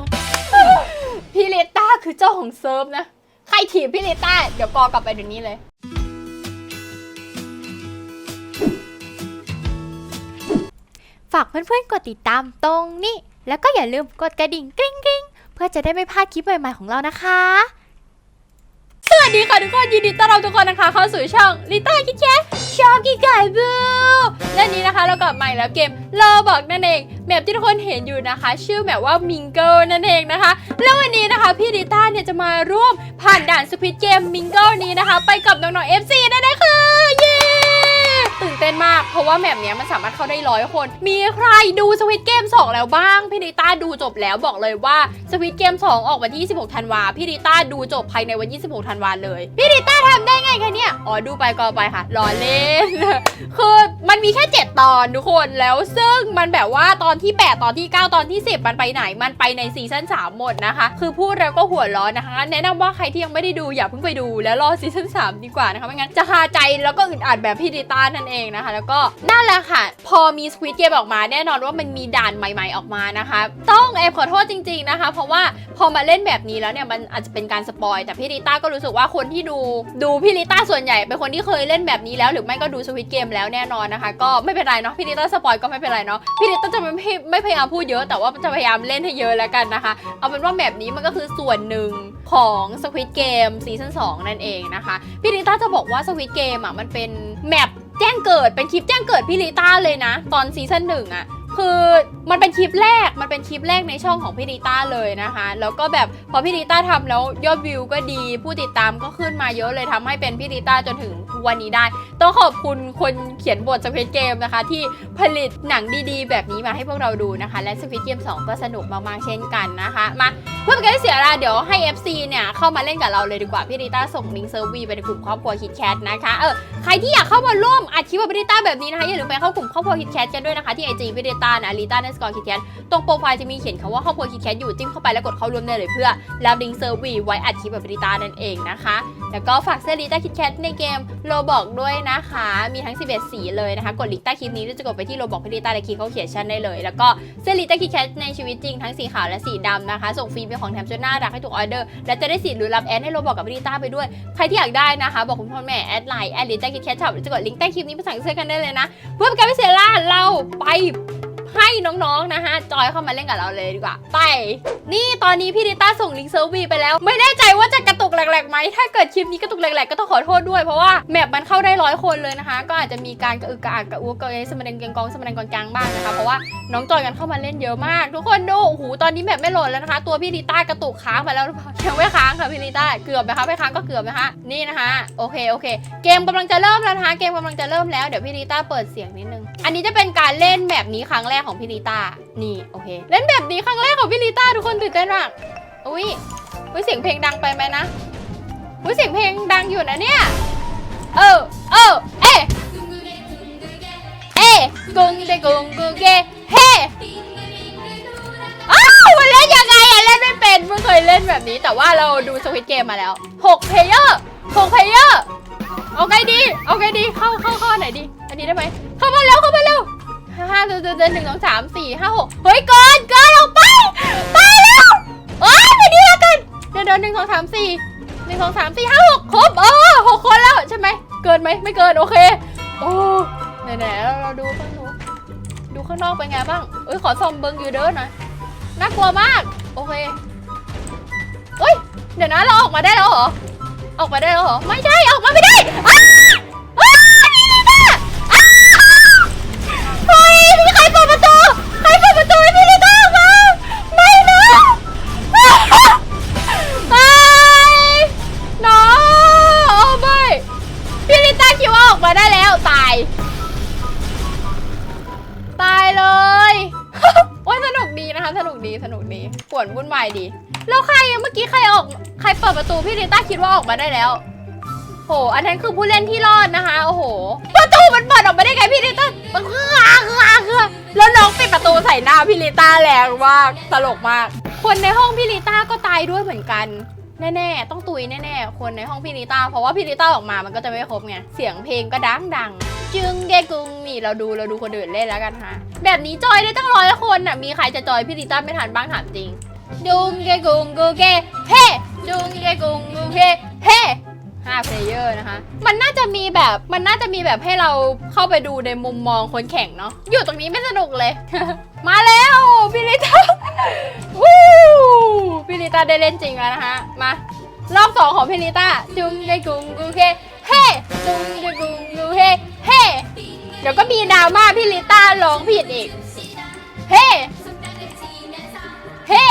อกจากพี่เลต้าคือเจ้าของเซิร์ฟนะ ใครถีบพี่เลต้า เดี๋ยวกอกลับไปเดี๋ยวนี้เลย ฝากเพื่อนๆ กดติดตามตรงนี้ แล้วก็อย่าลืมกดกระดิ่งกริ๊งกริ๊งเพื่อจะได้ไม่พลาดคลิปใหม่ๆของเรานะคะ สวัสดีค่ะทุกคนยินดีต้อนรับทุกคนนะคะเข้าสู่ช่องลิต้าคิดแคทชอบกิไก่บูและนี้นะคะเรากลับมาอีกแล้วเกมโลบอกนั่นเองแมปที่ทุกคนเห็นอยู่นะคะ ชื่อแมปว่ามิงเกิลนั่นเองนะคะ แล้ววันนี้นะคะพี่ลิต้าเนี่ยจะมาร่วมผ่านด่านสปิทเกมมิงเกิลนี้นะคะ ไปกับน้องๆเอฟซีนั่นเองค่ะเย้ ตื่นเต้นมาก เพราะว่าแมปเนี้ยมันสามารถเข้าได้ร้อยคน มีใครดูสวิตเกม 2 แล้วบ้าง พี่ดิต้าดูจบแล้วบอกเลยว่าสวิตเกม 2 ออกวันที่ 26 ธันวา พี่ดิต้าดูจบภายในวันที่26ธันวาเลย พี่ดิต้าทำได้ไงคะเนี่ย อ๋อดูไปก็ไปค่ะรอเล่น คือมันมีแค่ 7 ตอนทุกคน แล้วซึ่งมันแบบว่าตอนที่ 8 ตอนที่ 9 ตอนที่ 10 มันไปไหน มันไปในซีซั่น3หมดนะคะ คือพูดแล้วก็หัวร้อนนะคะ แนะนำว่าใครที่ยังไม่ได้ดูอย่าเพิ่งไปดูแล้วรอซีซั่น3ดีกว่านะคะ ไม่งั้นจะคาใจแล้วก็อึดอัดแบบพี่ดิต้านั่นเองนะคะ แล้วก็นั่นแหละค่ะ พอมีสควิตเกมออกมาแน่นอนว่ามันมีด่านใหม่ ๆออกมานะคะ ต้องแอบขอโทษจริง ๆนะคะ เพราะว่าพอมาเล่นแบบนี้แล้วเนี่ยมันอาจจะเป็นการสปอยแต่พี่ดิต้าก็รู้สึกว่าคนที่ดูดูพี่ดิต้าส่วนใหญ่เป็นคนที่เคยเล่นแบบนี้แล้ว หรือไม่ก็ดูสควิตเกมแล้วแน่นอนนะคะ ก็ไม่เป็นไรเนาะพี่ดิต้าสปอยก็ไม่เป็นไรเนาะพี่ดิต้าจะไม่ไม่พยายามพูดเยอะแต่ว่าจะพยายามเล่นให้เยอะแล้วกันนะคะ เอาเป็นว่าแบบนี้มันก็คือส่วนหนึ่งของสควิตเกมซีซั่น2นั่นเองนะคะพี่ลิต้าจะบอกว่าสควิตเกมอะมันเป็นแมป แจ้งเกิดเป็นคลิปแจ้งเกิดพี่ลิต้าเลยนะ ตอนซีซั่นหนึ่งอะคือมันเป็นคลิปแรกมันเป็นคลิปแรกในช่องของพี่ลิต้าเลยนะคะ แล้วก็แบบพอพี่ลิต้าทำแล้วยอดวิวก็ดีผู้ติดตามก็ขึ้นมาเยอะเลยทำให้เป็นพี่ลิต้าจนถึงวันนี้ได้ ต้องขอบคุณคนเขียนบทสควิตเกมนะคะ ที่ผลิตหนังดีๆ แบบนี้มาให้พวกเราดูนะคะ และสควิตเกม2 ก็สนุกมากๆเช่นกันนะคะ มาเพื่อเป็นการเสียเวลาเดี๋ยวให้ FC เนี่ยเข้ามาเล่นกับเราเลยดีกว่าพี่ริต้าส่งลิงก์เซิร์ฟวีไปในกลุ่มครอบครัวคิดแคทนะคะเออใครที่อยากเข้ามาร่วมอัดคลิปกับพี่ริต้าแบบนี้นะคะอย่าลืมไปเข้ากลุ่มครอบครัวคิดแคทกันด้วยนะคะที่ไอจีพี่ริต้านะริต้าในสกอร์คิดแคทตรงโปรไฟล์จะมีเขียนคำว่าครอบครัวคิดแคทอยู่จิ้มเข้าไปแล้วกดเข้าร่วมได้เลยเพื่อรับลิงก์เซิร์วีไว้อัดคลิปกับพี่ริต้านั่นเองนะคะแล้วก็ฝากเสื้อลิต้าคิดแคทในเกมโลบอกด้วยนะคะ มีทั้ง 11 สีเลยนะคะ กดลิงก์ใต้คลิปนี้หรือจะกดไปที่โลบอกพี่ริต้าและคลิกเขาเขียนชั่นได้เลย แล้วก็เสื้อลิต้าคิดแคทในชีวิตจริงทั้งสีขาวและสีดำนะคะ ส่งฟรีเป็นของแถมชุดน่ารักให้ทุกออเดอร์และจะได้สิทธิ์หรือรับแอดให้โรบอกกับลิต้าไปด้วย ใครที่อยากได้นะคะ บอกคุณพ่อแม่แอดไลน์แอดลิต้าคิดแคทช็อปหรือจะกดลิงก์ใต้คลิปนี้ไปสั่งซื้อกันได้เลยนะเพื่อเป็นการพิเศษล่าเราไป ให้น้องๆนะคะจอยเข้ามาเล่นกับเราเลยดีกว่า ไป นี่ตอนนี้พี่ลิต้าส่งลิงก์เซิร์วีไปแล้ว ไม่แน่ใจว่าจะกระตุกแหลกๆไหมถ้าเกิดคลิปนี้กระตุกแหลกๆก็ต้องขอโทษด้วยเพราะว่าแมปมันเข้าได้ร้อยคนเลยนะคะ ก็อาจจะมีการกระอึกกระอักกระอ้วกกระเอสมเด็จเกียงกองสมเด็จกองกลางบ้างนะคะเพราะว่าน้องจอยกันเข้ามาเล่นเยอะมาก ทุกคนดูโอ้โหตอนนี้แบบไม่โหลดแล้วนะคะ ตัวพี่ลิต้ากระตุกค้างไปแล้วหรือเปล่ายังไม่ค้างค่ะพี่ลิต้าเกือบนะคะไม่ค้างก็เกือบนะคะนี่นะคะโอเคโอเค เกมกำลังจะเริ่มแล้วนะคะเกมกำลังจะเริ่มแล้วเดี๋ยวพี่ลิต้าเปิดเสียงนิดนึงอันนี้จะเป็นการเล่นแบบนี้ครั้งแรกของพี่ลิต้า นี่โอเค เล่นแบบนี้ครั้งแรกของพี่ลิต้าทุกคนตื่นเต้นมาก อุ้ยอุ้ยเสียงเพลงดังไปไหมนะ อุ้ยเสียงเพลงดังอยู่นะเนี่ย เออเออเอะเอะกุงเดกุงกุงเกเฮอ้าวมันเล่นยังไงอะเล่นไม่เป็นเพิ่งเคยเล่นแบบนี้ แต่ว่าเราดูสวิตเกมมาแล้ว6เพลเยอร์6เพลเยอร์เอาไงดี เอาไงดี เข้าเข้าเข้าไหนดี อันนี้ได้ไหมเข้ามาเร็วเข้ามาเร็ว ห้าเดินเดินเดินหนึ่งสองสามสี่ห้าหกเฮ้ยเกินเกินออกไปไปแล้วโอ้ยไปดีแล้วกันเดินเดินหนึ่งสองสามสี่หนึ่งสองสามสี่ห้าหกครบเออหกคนแล้วใช่ไหมเกินไหมไม่เกินโอเคโอ้ไหนๆเราเราดูข้างนู้นดูข้างนอกเป็นไงบ้างเอ้ยขอส่องเบิ้งอยู่เด้อหน่อยน่ากลัวมาก โอเคเฮ้ยเดี๋ยวนะเราออกมาได้แล้วเหรอออกมาได้แล้วเหรอไม่ใช่ออกมาไม่ได้ ออกมาได้แล้วตาย ตายเลยโอ้ยสนุกดีนะคะ สนุกดีสนุกดีปวดวุ่นวายดี แล้วใครเมื่อกี้ใครออก ใครเปิดประตูพี่ลิต้าคิดว่าออกมาได้แล้วโห อันนั้นคือผู้เล่นที่รอดนะคะ โอ้โห ประตูมันเปิดออกมาได้ไงพี่ลิต้ามันคือคือคือแล้วน้องปิดประตูใส่หน้าพี่ลิต้าแรงมากตลกมาก คนในห้องพี่ลิต้าก็ตายด้วยเหมือนกัน แน่ๆ ต้องตุยแน่ๆ คนในห้องพี่ลิต้า เพราะว่าพี่ลิต้าออกมามันก็จะไม่ครบไง เสียงเพลงก็ดังดังจึงเกกุงนี่เราดูเราดูคนอื่นเล่นแล้วกันฮะ แบบนี้จอยได้ตั้งร้อยคนอะ มีใครจะจอยพี่ลิต้าไม่ทันบ้างถามจริงดุงเกกุงกูเกเฮ้ดุงเกกุงกูเกเฮ้ ห้าเพลเยอร์นะคะ มันน่าจะมีแบบ มันน่าจะมีแบบให้เราเข้าไปดูในมุมมองคนแข่งเนาะ อยู่ตรงนี้ไม่สนุกเลย มาแล้วพี่ลิตาวู้พี่ลิตาได้เล่นจริงแล้วนะคะ มารอบสองของพี่ลิตาจุงเกกุงกูเกเฮ้จุงเกกุงกูเฮเฮ้เดี๋ยวก็มีดราม่าพี่ลิตาร้องผิดอีก เฮ้เฮ้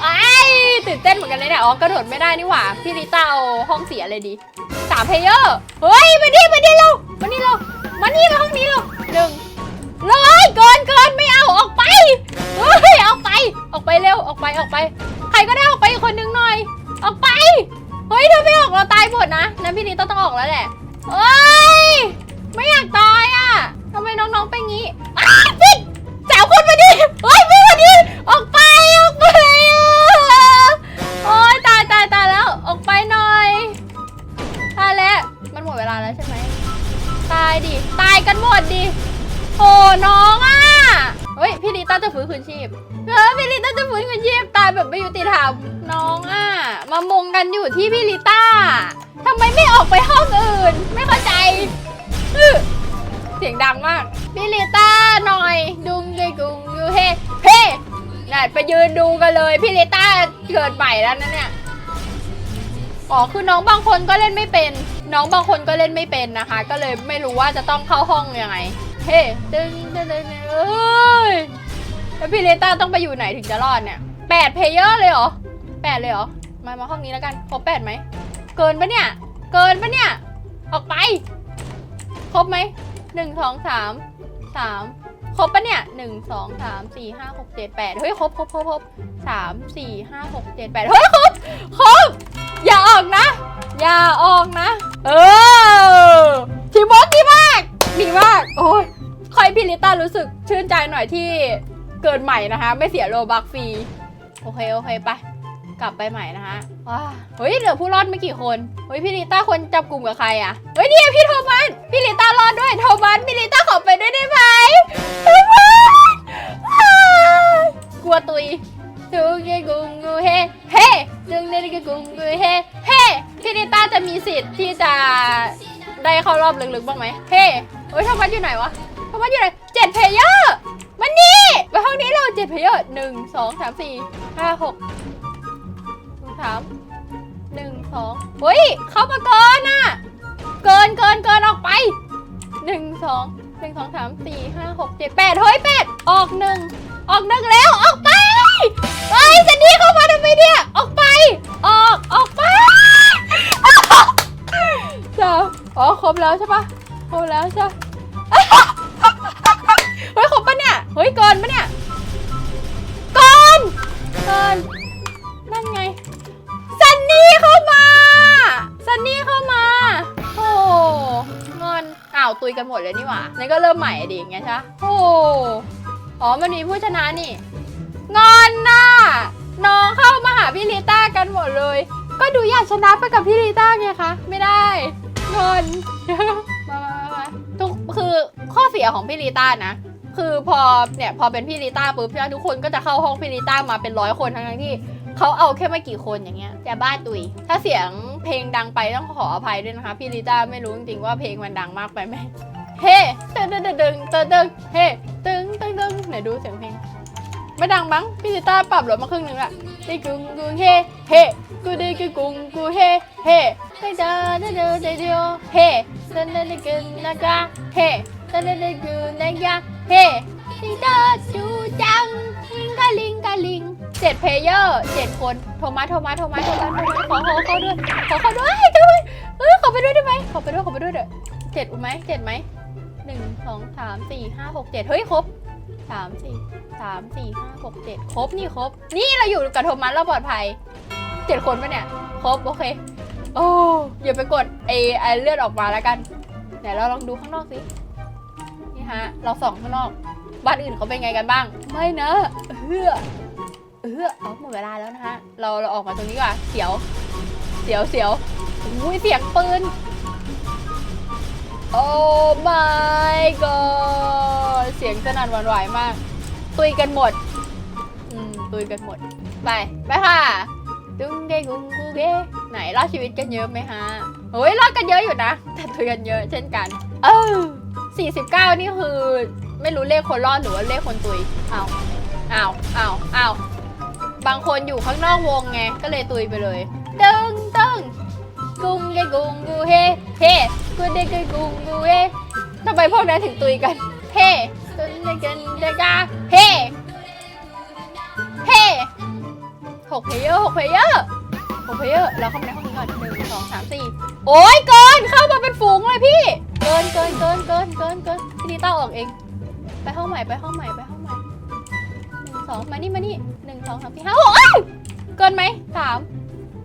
ไอ้ย ตื่นเต้นเหมือนกันเลยเนี่ยอ๋อกระโดดไม่ได้นี่หว่า พี่ลิต้าเอาห้องเสียเลยดีสามเพลเยอร์เฮ้ยมาดิมาดิเรามานี่เรามานี่มาห้องนี้เราหนึ่งเลยเกินเกินไม่เอาออกไปเฮ้ยออกไปออกไปเร็วออกไปออกไป ใครก็ได้ออกไปอีกคนนึงหน่อย ออกไปเฮ้ยถ้าไม่ออกเราตายหมดนะนั้นพี่ลิต้าต้องออกแล้วแหละเฮ้ยไม่อยากตายอะทำไมน้องๆเป็นงี้ คืนชีพเออพี่ลิต้าจะฟื้นคืนชีพตายแบบไม่ยุติธรรมน้องอะมามงกันอยู่ที่พี่ลิต้าทำไมไม่ออกไปห้องอื่น ไม่เข้าใจเสียงดังมากพี่ลิต้าหน่อย ดุงดุยกุงยูเฮเฮ้น่ะไปยืนดูกันเลยพี่ลิต้าเกิดใหม่แล้วนะเนี่ยอ๋อคือน้องบางคนก็เล่นไม่เป็น น้องบางคนก็เล่นไม่เป็นนะคะ ก็เลยไม่รู้ว่าจะต้องเข้าห้องยังไง เฮ้ดึงดึงดึงเอ้ย แล้วพี่เลต้าต้องไปอยู่ไหนถึงจะรอดเนี่ยแปดเพลเยอร์เลยเหรอแปดเลยเหรอ มา มาห้องนี้แล้วกันครบแปดไหม เกินปะเนี่ย เกินปะเนี่ย ออกไป ครบไหมหนึ่งสองสามสามครบปะเนี่ยหนึ่งสองสามสี่ห้าหกเจ็ดแปดเฮ้ยครบครบครบครบสามสี่ห้าหกเจ็ดแปดเฮ้ยครบครบอย่าออกนะ อย่าออกนะ เออทีมเวิร์กดีมาก ดีมาก โอ้ยคอยพี่ลิต้ารู้สึกชื่นใจหน่อยที่ เกิดใหม่นะคะ ไม่เสียโลบักฟรี โอเค โอเค ไป กลับไปใหม่นะคะว้าเฮ้ย เหลือผู้รอดไม่กี่คน เฮ้ย พี่ลิต้าควรจับกลุ่มกับใครอะเฮ้ยเนี่ยพี่โทมัส พี่ลิต้ารอดด้วย โทมัส พี่ลิต้าขอไปด้วยได้ไหมโทมัสกลัวตุยจุงเกกุงกูเฮเฮจุงเกกุงกูเฮเฮพี่นิต้าจะมีสิทธิ์ที่จะได้เข้ารอบลึกๆบ้างไหมเฮ้เฮ้ยทมัสอยู่ไหนวะโทมัสอยู่ไหนเจ็ดเพลเยอร์ มันนี่ไปห้องนี้เราเจ็ดพยอร์หนึ่งสองสามสี่ห้าหกสามหนึ่งสองเฮ้ย เข้ามาก่อนน่ะ เกินเกินเกินออกไปหนึ่งสองหนึ่งสองสามสี่ห้าหกเจ็ดแปดเฮ้ยแปดออกหนึ่งออกหนึ่งแล้วออกไปเฮ้ยเจนนี่เข้ามาทำไมเนี่ย ออกไป ออกออกไปจ้าอ๋อครบแล้วใช่ปะครบแล้วใช่ เฮ้ยเกินปะเนี่ยเกินเกินนั่นไงซันนี่เข้ามาซันนี่เข้ามา โอ้เงินอ้าวตุยกันหมดเลยนี่หว่านี่ก็เริ่มใหม่อดิอย่างเงี้ยใช่ปะโอ้อ๋อมันมีผู้ชนะนี่ งอนน่ะน้องเข้ามาหาพี่ลิต้ากันหมดเลย ก็ดูอยากชนะไปกับพี่ลิต้าไงคะ ไม่ได้งอนมามามามาทุกคือข้อเสียของพี่ลิต้านะ คือพอเนี่ยพอเป็นพี่ลิต้าปุ๊บใช่ไหมทุกคนก็จะเข้าห้องพี่ลิต้ามาเป็นร้อยคนทั้งๆที่เขาเอาแค่ไม่กี่คนอย่างเงี้ยจะบ้าตุย ถ้าเสียงเพลงดังไปต้องขออภัยด้วยนะคะ พี่ลิต้าไม่รู้จริงๆว่าเพลงมันดังมากไปไหมเฮ้ตึงตึงตึงตึงตึงตึงเฮ้ตึงตึงตึงไหนดูเสียงเพลงไม่ดังมั้งพี่ซิต้าปรับลดมาครึ่งหนึงละด้กุงกุงเฮเฮกูด้กุกุงกูเฮเฮได้เดอได้เดอได้เดอเฮได้ได้ได้กุนนากาเฮได้ได้ได้กุนนากา เฮซิต้าจูจังลิงกาลิงกาลิงเจ็ดเพลเยอร์เจ็ดคนโทรมาโทรมาโทรมาโทรมาโทมาขอขอเขาด้วยขอเขาด้วยด้วยเออขอไปด้วยได้ไหมขอไปด้วยขอไปด้วยเด้อเจ็ดไหมเจ็ดไหมหนึ่งสองสามสี่ห้าหกเจ็ดเฮ้ยครบสามสี่สามสี่ห้าหกเจ็ดครบนี่ครบ นี่เราอยู่กับโทมัสเราปลอดภัยเจ็ดคนปะเนี่ยครบโอเคโอ้อย่าไปกดไอไอเลือดออกมาแล้วกันเดี๋ยวเราลองดูข้างนอกสิ ฮะ เราส่องข้างนอก บ้านอื่นเขาเป็นไงกันบ้าง ไม่นะเฮือเออเอาหมดเวลาแล้วนะฮะ เราเราออกมาตรงนี้ก่อนเสียว เสียวเสียวอุ้ยเสียงปืน โอ้ my god เสียงสนั่นหวั่นไหวมาก ตุยกันหมด อืม ตุยกันหมด ไป ไปค่ะดุงเดกุงกูเกไหนรอดชีวิตกันเยอะไหมฮะเฮ้ยรอดกันเยอะอยู่นะ แต่ตุยกันเยอะเช่นกัน เออ 49 นี่คือไม่รู้เลขคนรอดหรือว่าเลขคนตุยเอาเอาเอาเอาบางคนอยู่ข้างนอกวงไง ก็เลยตุยไปเลยตึงตึงกุงเกกุงกูเฮเฮกูเดกกุงกูเฮทำไมพวกนั้นถึงตุยกันเฮตุนเกันเดกาเฮเฮหกเพลเยอร์หกเพลเยอร์หกเพลเยอร์เราเข้ามาในห้องนี้ก่อนหนึ่งสองสามสี่โอ้ยเกินเข้ามาเป็นฝูงเลยพี่ เกินเกินเกินเกินเกินเกินพี่นิต้าออกเอง ไปห้องใหม่ไปห้องใหม่ไปห้องใหม่หนึ่งสองมานี่มานี่หนึ่งสองสามสี่ห้าหกเอ้ยเกินไหมสาม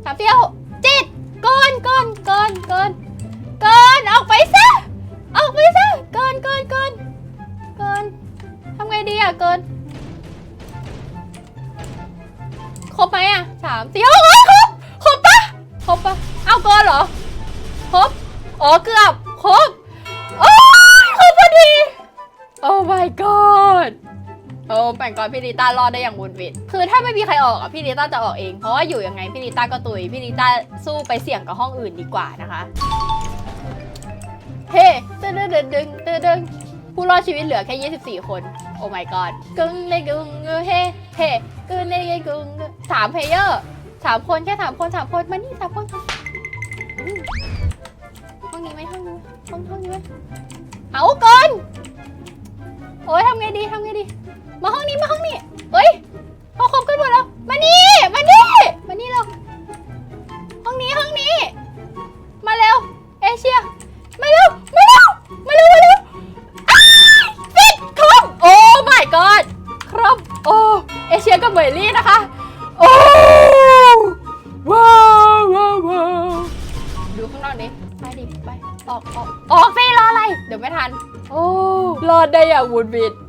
สามสี่ห้าหกเจ็ดเกินเกินเกินเกินเกินออกไปซะออกไปซะเกินเกินเกินเกินทำไงดีอะเกินครบไหมอะสามสี่ห้าหกครบครบปะครบปะเอาเกินเหรอครบอ๋อเกือบครบ โอ้ my god โอ้แป่งก่อนพี่ลิต้ารอดได้อย่างบุญวิดคือถ้าไม่มีใครออกอะพี่ลิต้าจะออกเอง เพราะว่าอยู่ยังไงพี่ลิต้าก็ตุย พี่ลิต้าสู้ไปเสี่ยงกับห้องอื่นดีกว่านะคะ เฮ้ตึ้งดึงดึงตึ้งดึงผู้รอดชีวิตเหลือแค่ 24 คน โอ้ my god กึ่งเลยกึ่งเฮ้เฮ้กึ่งเลยกึ่งสามเพลเยอร์สามคนแค่สามคนสามคนมานี่สามคนห้องนี้ไหมห้องนี้ไหมห้องห้องนี้ไหม เอาเกินโอ้ยทำไงดีทำไงดี มาห้องนี้มาห้องนี้เฮ้ยพอครบกันหมดแล้ว มานี่มานี่มานี่เร็วห้องนี้ห้องนี้ มาเร็ว เอเชีย มาเร็วมาเร็วมา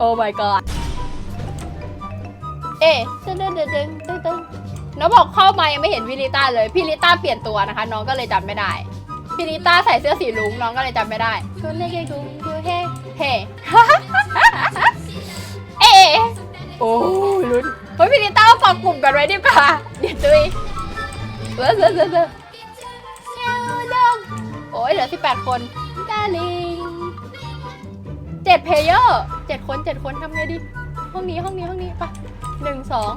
โอ้ my god เอ๊ะตึ้งตึ้งตึ้งตึ้งตึ้งตึ้งน้องบอกเข้ามายังไม่เห็นพี่ลิต้าเลย พี่ลิต้าเปลี่ยนตัวนะคะ น้องก็เลยจำไม่ได้ พี่ลิต้าใส่เสื้อสีลุงน้องก็เลยจำไม่ได้ก็เล่นเกกุ้งคือเฮ้เฮ้เอ๊ะโอ้ยลุ้นเฮ้ยพี่ลิต้าฝากกลุ่มกันไว้ดีกว่าเดี๋ยวตุยเบ้อเบ้อเบ้อเบ้อเจ้าดงโอ้ยเหลือ18คนดาลิงเจ็ดเพลเยอร์ เจ็ดคนเจ็ดคนทำไงดี ห้องนี้ห้องนี้ห้องนี้ปะหนึ่งสอง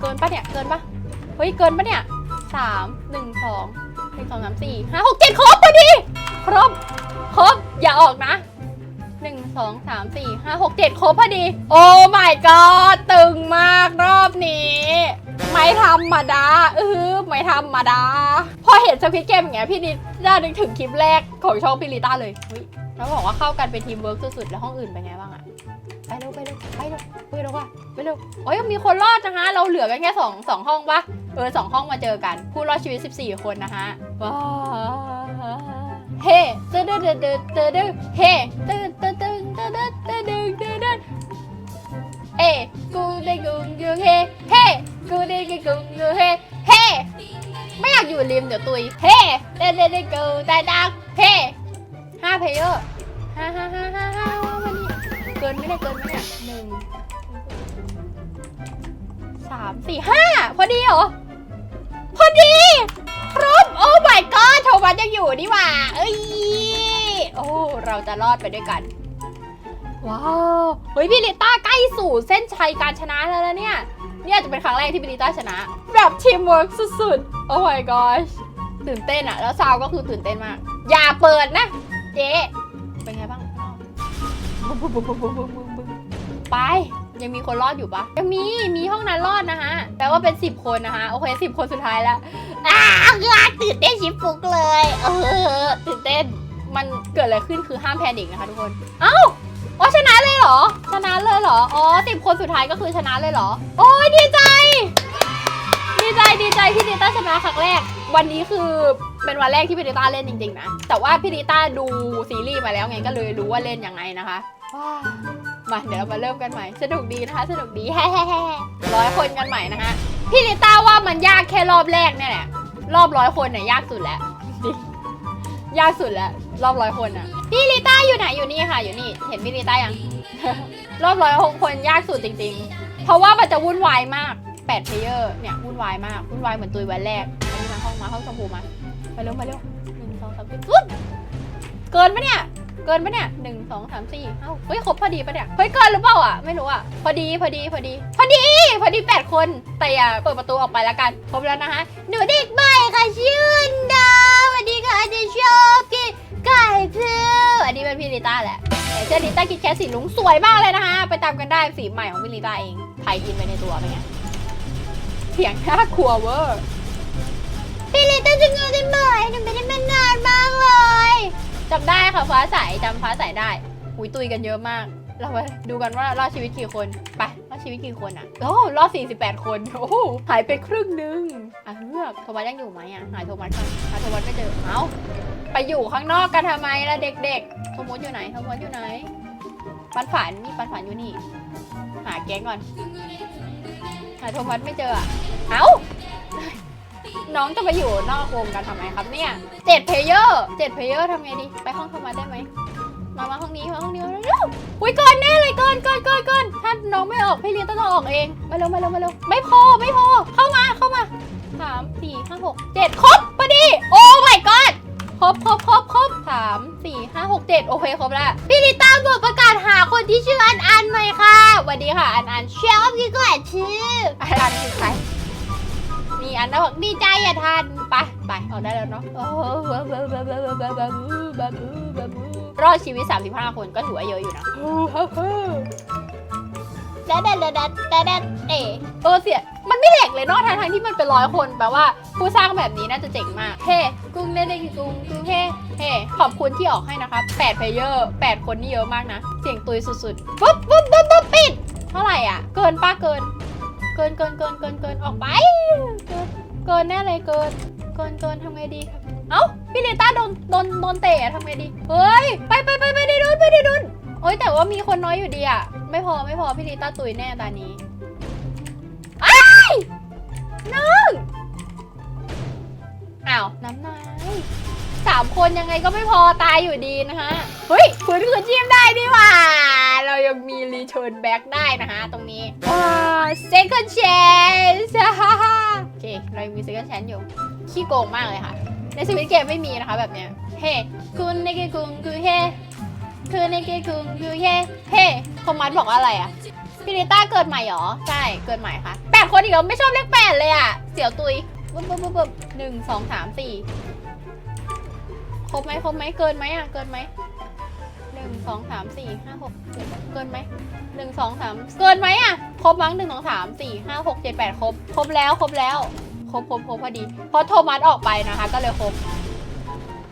เกินปะเนี่ยเกินปะเฮ้ยเกินปะเนี่ยสามหนึ่งสองหนึ่งสองสามสี่ห้าหกเจ็ดครบพอดีครบครบอย่าออกนะหนึ่งสองสามสี่ห้าหกเจ็ดครบพอดี โอ้ my god ตึงมากรอบนี้ ไม่ธรรมดาเออไม่ธรรมดา พอเห็นสควิตเกมอย่างเงี้ยพี่นิด้านึกถึงคลิปแรกของช่องพิลิต้าเลยเฮ้ยแล้วบอกว่าเข้ากันเป็นทีมเวิร์กสุดๆ แล้วห้องอื่นเป็นไงบ้างอะ ไปเร็วไปเร็วไปเร็วไปเร็วว่ะไปเร็วโอ้ยยังมีคนรอดนะคะ เราเหลือกันแค่สองสองห้องปะเออสองห้องมาเจอกัน ผู้รอดชีวิต 14 คนนะคะว้าเฮ้เตเดเดดเดเตเดดเฮ้เตเตเตเตเดเตเดเตเดเอ้กูได้กุงยูเฮ้เฮ้กูได้กุงยูเฮ้เฮ้ไม่อยากอยู่ริมเดี๋ยวตุยเฮ้เดเดเดกูตาดักเฮ้ห้าเพลเยอร์ห้าห้าห้าห้า กินไม่ได้เกินไม่ได้หนึ่งสามสี่ห้าพอดีเหรอ พอดีครบโอ้ my god โทมัสยังอยู่นี่หว่า เอ้ย โอ้ เราจะรอดไปด้วยกัน ว้าว เฮ้ยพี่ลิต้าใกล้สู่เส้นชัยการชนะแล้วนะเนี่ย เนี่ยจะเป็นครั้งแรกที่พี่ลิต้าชนะ แบบทีมเวิร์กสุดๆ โอ้ my gosh ตื่นเต้นอะแล้วซาวก็คือตื่นเต้นมาก อย่าเปิดนะ เจ๊เป็นไงบ้าง ไป ยังมีคนรอดอยู่ปะยังมีมีห้องนั้นรอดนะฮะแปลว่าเป็น 10 คนนะคะโอเค10 คนสุดท้ายแล้วอ้าวตื่นเต้นชิบฟุกเลย เออตื่นเต้นมันเกิดอะไรขึ้นคือห้ามแพนิกนะคะทุกคนเอ้าอ๋อชนะเลยเหรอ ชนะเลยเหรอ อ๋อสิบคนสุดท้ายก็คือชนะเลยเหรอ โอ้ยดีใจ ดีใจดีใจพี่ดิต้าชนะครั้งแรก วันนี้คือเป็นวันแรกที่พี่ดิต้าเล่นจริงๆนะ แต่ว่าพี่ดิต้าดูซีรีส์มาแล้วไงก็เลยรู้ว่าเล่นยังไงนะคะ ว้าวมาเดี๋ยวเรามาเริ่มกันใหม่ สนุกดีนะคะ สนุกดีแฮ่ๆร้อยคนกันใหม่นะคะพี่ดิต้าว่ามันยากแค่รอบแรกเนี่ยแหละ รอบร้อยคนเนี่ยยากสุดแล้ดิยากสุดแล้ว รอบร้อยคนอะ พี่ลิต้าอยู่ไหนอยู่นี่ค่ะ อยู่นี่ เห็นพี่ลิต้ายัง รอบร้อยคนยากสุดจริง ๆ เพราะว่ามันจะวุ่นวายมากแปดเพลเยอร์เนี่ยวุ่นวายมากวุ่นวายเหมือนตุยวันแรกอันนี้มาห้องมาห้องชมพูมา มาเร็วมาเร็วหนึ่งสองสามสี่เกินปะเนี่ย เกินปะเนี่ยหนึ่งสองสามสี่เอ้าเฮ้ยครบพอดีปะเนี่ย เฮ้ยเกินหรือเปล่าอะ ไม่รู้อะ พอดีพอดีพอดี พอดี พอดีแปดคน แต่อย่าเปิดประตูออกไปแล้วกัน ครบแล้วนะคะ หนูเด็กใหม่ค่ะชื่นดาวสวัสดีค่ะจะชอบกินไก่เพื่ออันนี้เป็นพี่ลิต้าแหละเสื้อลิต้ากินแคสสีลุงสวยมากเลยนะคะ ไปตามกันได้สีใหม่ของพี่ลิต้าเองไทยอินไปในตัวเป็นไงเสียงน่ากลัวเวอร์พี่ลิต้าจะเงินได้ไหมหนูไม่ได้มานานมากเลย จำได้ค่ะฟ้าใสจำฟ้าใสได้หุยตุยกันเยอะมาก เราไปดูกันว่ารอดชีวิตกี่คนไปรอดชีวิตกี่คนอะโอ้รอด48 คนโอ้หายไปครึ่งหนึงอะเลือกโทมัสยังอยู่ไหมอะหายโทมัสก่อนหาโทมัสไม่เจอเอ้าไปอยู่ข้างนอกกันทำไมล่ะเด็กๆโทมัสอยู่ไหนโทมัสอยู่ไหนปันฝันนี่ปันฝันอยู่นี่ หาแก๊งก่อนหาโทมัสไม่เจออะเอ้า น้องจะไปอยู่นอกวงกันทำไมครับเนี่ยเจ็ดเพลเยอร์เจ็ดเพลเยอร์ทำไงดี ไปห้องโทมัสได้ไหม มามาห้องนี้มาห้องนี้มาเร็วอุ้ยเกินแน่เลยเกินเกินเกินเกินถ้าน้องไม่ออกพี่เลี้ยงต้องออกเอง มาเร็วมาเร็วมาเร็วไม่พอไม่พอ เข้ามาเข้ามาสามสี่ห้าหกเจ็ดครบพอดี โอ้ my god ครบครบครบครบสามสี่ห้าหกเจ็ดโอเคครบแล้วพี่ลิต้าบอกประกาศหาคนที่ชื่ออันอันหน่อยค่ะสวัสดีค่ะอันอันเชลพี่ก็แอบชื่ออันอันคือใคร มีอันนะบอกดีใจอย่าทันไปไปออกได้แล้วเนาะโอ้บาบูบาบูบาบูบาบูบาบูบาบูรอดชีวิต 35 คนก็ถือว่าเยอะอยู่นะแดดแดดแดดแดดแดดแดดเอเออเสียมันไม่แหลกเลยเนาะทางทางๆที่มันเป็นร้อยคนแปลว่าผู้สร้างแบบนี้น่าจะเจ๋งมาก เฮ้กุ้งเล่นได้กี่กุ้งกุ้งเฮ้เฮ้ขอบคุณที่ออกให้นะคะ8เพลเยอร์8คนนี่เยอะมากนะ เสียงตุยสุดๆปุ๊บปุ๊บปุ๊บปุ๊บปิด เท่าไหร่อะ เกินป้าเกิน เกินเกินเกินเกินเกินออกไปเกิน เกินแน่เลยเกิน เกินเกินทำไงดีครับ เอ้าพี่เลต้าโดนโดนโดนเตะอะทำไงดี เฮ้ยไปไปไปไปได้ดุนไปได้ดุนโอ้ยแต่ว่ามีคนน้อยอยู่ดีอะไม่พอไม่พอพี่เลต้าตุยแน่ตอนนี้ไอ้น้องอ้าวน้ำนายสามคนยังไงก็ไม่พอตายอยู่ดีนะคะเฮ้ยคุณคืนชีพได้นี่หว่า เรายังมีรีเทิร์นแบ็กได้นะคะตรงนี้อ่า second chance ฮ่าฮ่า เคเรายังมี second chance อยู่ ขี้โกงมากเลยค่ะ ในชีวิตเกมไม่มีนะคะแบบเนี้ย เฮ้ คุณในเกคุงคือเฮ้ คือในเกคุงคือเฮ้ เฮ้คอมมัดบอกว่าอะไรอะพี่ลิต้าเกิดใหม่หรอ ใช่ เกิดใหม่ค่ะแปดคนอีกแล้วไม่ชอบเลขแปดเลยอะเสียวตุยบึ๊บบึ๊บบึ๊บหนึ่งสองสามสี่ครบไหมครบไหมเกินไหมอะเกินไหม นึ่งสองสามสี่ห้าหกเจ็ดเกินไหมหนึ่งสองสามเกินไหมอะ ครบมั้งหนึ่งสองสามสี่ห้าหกเจ็ดแปดครบ ครบแล้ว ครบแล้ว ครบครบครบพอดี เพราะโทมัสออกไปนะคะ ก็เลยครบ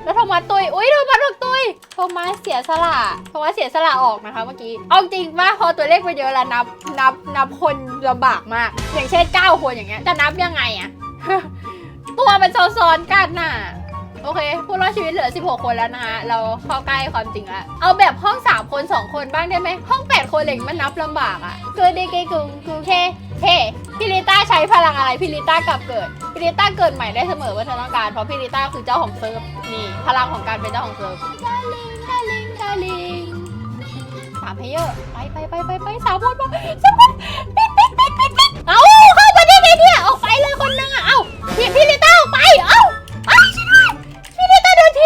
แล้วโทมัสตุย อุ้ยโทมัสถูกตุย โทมัสเสียสละ โทมัสเสียสละออกนะคะเมื่อกี้ เอาจริงว่าพอตัวเลขไปเยอะแล้วนับ นับ นับคนลำบากมาก อย่างเช่น9คนอย่างเงี้ย จะนับยังไงอะ ตัวมันซ้อนๆกันน่ะ โอเค ผู้รอดชีวิตเหลือ 16 คนแล้วนะคะเราเข้าใกล้ความจริงแล้วเอาแบบห้อง 3 คน 2 คนบ้างได้ไหมห้อง 8 คนเหล็กมันนับลำบากอะ่ะเกิดเดเกกุงกูเคเฮ้พี่ลิต้าใช้พลังอะไรพี่ลิต้ากลับเกิดพี่ลิต้าเกิดใหม่ได้เสมอว่าเธอต้องการเพราะพี่ลิต้าคือเจ้าของเซิร์ฟนี่พลังของการเป็นเจ้าของเซิร์ฟดาลิงดาลิงดาลิงสามเพลเยอร์ไปไปไปไปไปสามคนมาสามคนปิดปิดปิดปิดปิดเอาเข้ามาได้ไงเนี่ยออกไปเลยคนนึงอะเอาพี่พี่ลิต้าออกไปเอา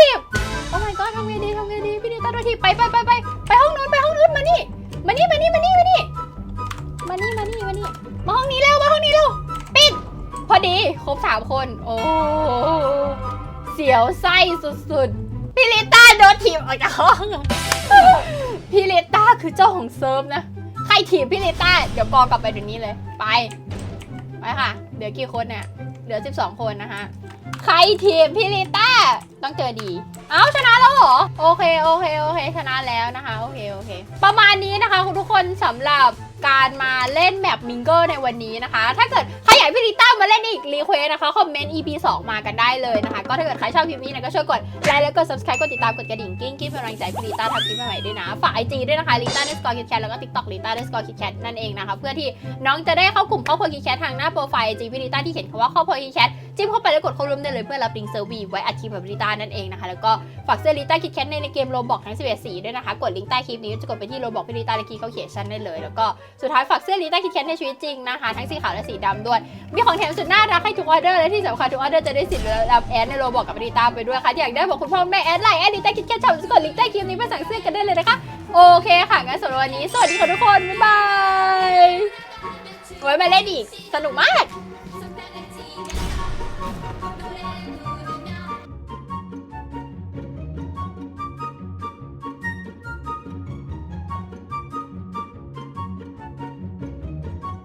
ลิต้าโดนทีบโอ้ my god ทำไงดีทำไงดีพี่ลิต้าโดนทีบไปไปไปไปไปห้องนู้นไปห้องนู้นมานี่มานี่มานี่มานี่มานี่มานี่มานี่มานี่มาห้องนี้เร็วมาห้องนี้เร็วปิด พอดีครบสามคน โอ้เสียวไส้สุดๆพี่ลิต้าโดนทีบออกจากห้องพี่ลิต้าคือเจ้าของเซิร์ฟนะใครถีบพี่ลิต้าเดี๋ยวกอกลับไปเดี๋ยวนี้เลยไปไปค่ะ เดี๋ยวกี่คนเนี่ยเหลือ 12 คนนะคะใครทีมพี่ลิต้า ต้องเจอดี เอ้าชนะแล้วเหรอ โอเคโอเคโอเคชนะแล้วนะคะโอเคโอเค ประมาณนี้นะคะคุณทุกคนสำหรับการมาเล่นแมปมิงเกอร์ในวันนี้นะคะ ถ้าเกิดใครอยากพี่ลิต้ามาเล่นอีกรีเควสนะคะ คอมเมนต์ EP 2 มากันได้เลยนะคะ ก็ถ้าเกิดใครชอบคลิปนี้นะก็ช่วยกดไลค์แล้วก็ subscribe กดติดตามกดกระดิ่งกิ้งกิ้งเป็นกำลังใจพี่ลิต้าทำคลิปใหม่ๆด้วยนะ ฝากไอจีด้วยนะคะลิต้าเดสกอร์คิดแชทแล้วก็ TikTok ลิต้าเดสกอร์คิดแชทนั่นเองนะคะ เพื่อที่น้องจะได้เข้ากลุ่มครอบครัวคิดแชททางหน้าโปรไฟล์ไอจีพี่ลิต้าที่เขียนคำว่าครอบครัวคิดแชทจิ้มเข้าไปแล้วกดเข้าร่วมได้เลยเพื่อรับลิงก์เซอร์วีไว้อัดคลิปแบบลิต้านั่นเองนะคะ แล้วก็ฝากเสื้อลิต้าคิดแคทในเกมโรบอกทั้ง 11 สีด้วยนะคะ กดลิงก์ใต้คลิปนี้จะกดไปที่โรบอกพี่ลิต้าและคีย์เขาเขียนชั้นได้เลย แล้วก็สุดท้ายฝากเสื้อลิต้าคิดแคทในชีวิตจริงนะคะ ทั้งสีขาวและสีดำด้วย มีของแถมสุดน่ารักให้ทุกออเดอร์และที่สำคัญทุกออเดอร์จะได้สิทธิ์รับแอดในโรบอกกับลิต้าไปด้วยค่ะที่อยากได้บอกคุณพ่อแม่แอดไลน์แอดลิต้าคิดแคทชอบกดลิงก์ใต้คลิปนี้ไปสั่งซื้อกันได้เลยนะคะโอเคค่ะงั้นสำหรับวันนี้สวัสดีค่ะทุกคนบ๊ายบายไว้มาเล่นอีกสนุกมาก